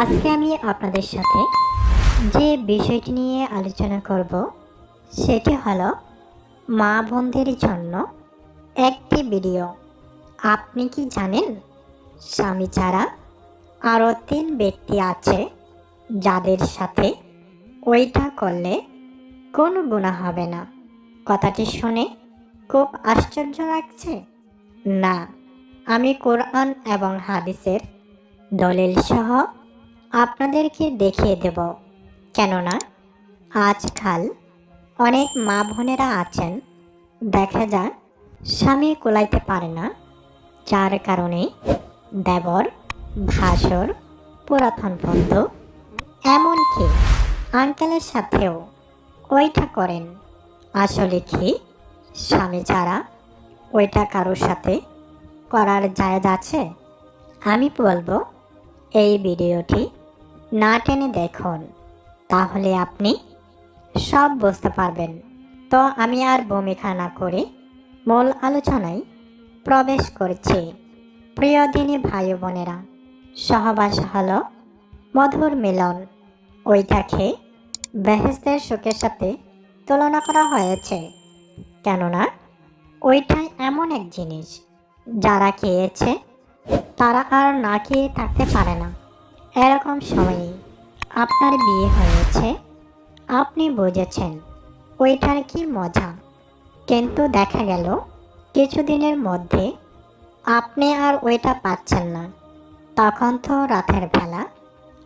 আজকে আমি আপনাদের সাথে যে বিষয়টি নিয়ে আলোচনা করব, সেটি হলো মা বোনদের জন্য একটি ভিডিও। আপনি কি জানেন, স্বামী ছাড়া আরও তিন ব্যক্তি আছে যাদের সাথে ওইটা করলে কোনো গুণা হবে না? কথাটি শুনে খুব আশ্চর্য লাগছে? না, আমি কোরআন এবং হাদিসের দলিল সহ আপনাদেরকে দেখিয়ে দেব। কেননা আজকাল অনেক মা বোনেরা আছেন, দেখা যায় স্বামী কোলাইতে পারে না, যার কারণে দেবর, ভাসর, পুরাতন বন্ধু, এমনকি আঙ্কেলের সাথেও ওইটা করেন। আসলে কি স্বামী ছাড়া ওইটা কারোর সাথে করার জায়গা আছে? আমি বলব, এই ভিডিওটি না টেনে দেখুন, তাহলে আপনি সব বুঝতে পারবেন। তো আমি আর ভূমিকা না করে মূল আলোচনায় প্রবেশ করছি। প্রিয় দিনী ভাই বোনেরা সহবাস হল মধুর মিলন। ওইটাকে বেহেস্তের সুখের সাথে তুলনা করা হয়েছে। কেননা ওইটাই এমন এক জিনিস, যারা খেয়েছে, তারা আর না খেয়ে থাকতে পারে না। এরকম সময়ে আপনার বিয়ে হয়েছে। আপনি বুঝেছেন, ওইটার কি মজা। কিন্তু দেখা গেল, কিছুদিনের মধ্যে আপনি আর ওইটা পাচ্ছেন না। তখন তো রাতের বেলা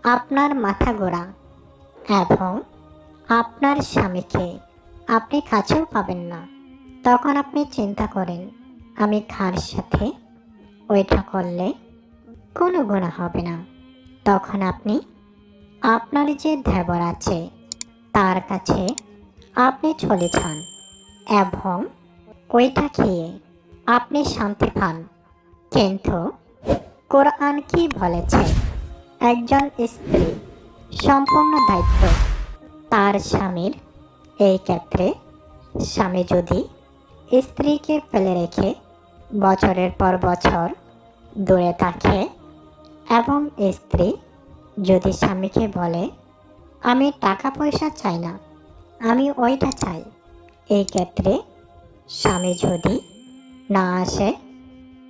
আপনার মাথা গোড়া এবং আপনার স্বামীকে আপনি কাছেও পাবেন না। তখন আপনি চিন্তা করেন, আমি খার সাথে ওইটা করলে কোনো গুণা হবে না। তখন আপনি আপনার যে দেবর আছে, তার কাছে আপনি চলে যান এবং ওইটা খেয়ে আপনি শান্তি পান। কিন্তু কোরআন কি বলেছে? একজন স্ত্রী সম্পূর্ণ দায়িত্ব তার স্বামীর। এই ক্ষেত্রে স্বামী যদি স্ত্রীকে ফেলে রেখে বছরের পর বছর দূরে থাকে এবং স্ত্রী যদি স্বামীকে বলে, আমি টাকা পয়সা চাই না, আমি ওইটা চাই। এই ক্ষেত্রে স্বামী যদি না আসে,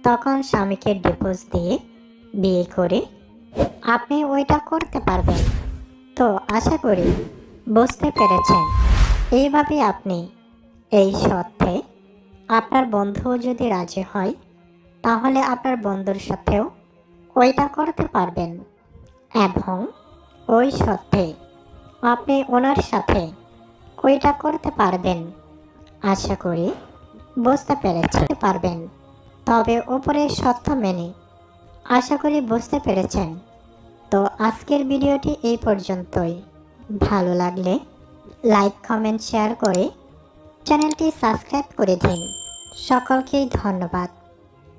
তখন স্বামীকে ডিভোর্স দিয়ে বিয়ে করে আপনি ওইটা করতে পারবেন। তো আশা করি বুঝতে পেরেছেন। এইভাবে আপনি এই সত্ত্বে আপনার বন্ধুও যদি রাজি হয়, তাহলে আপনার বন্ধুর সাথেও ওইটা করতে পারবেন। এবং ওই সত্ত্বে আপনি ওনার সাথে ওইটা করতে পারবেন। আশা করি বুঝতে পেরেছেন। পারবেন। তবে ওপরে সত্য মেনে। আশা করি বুঝতে পেরেছেন। তো আজকের ভিডিওটি এই পর্যন্তই। ভালো লাগলে লাইক কমেন্ট শেয়ার করে চ্যানেলটি সাবস্ক্রাইব করে দিন। সকলকেই ধন্যবাদ।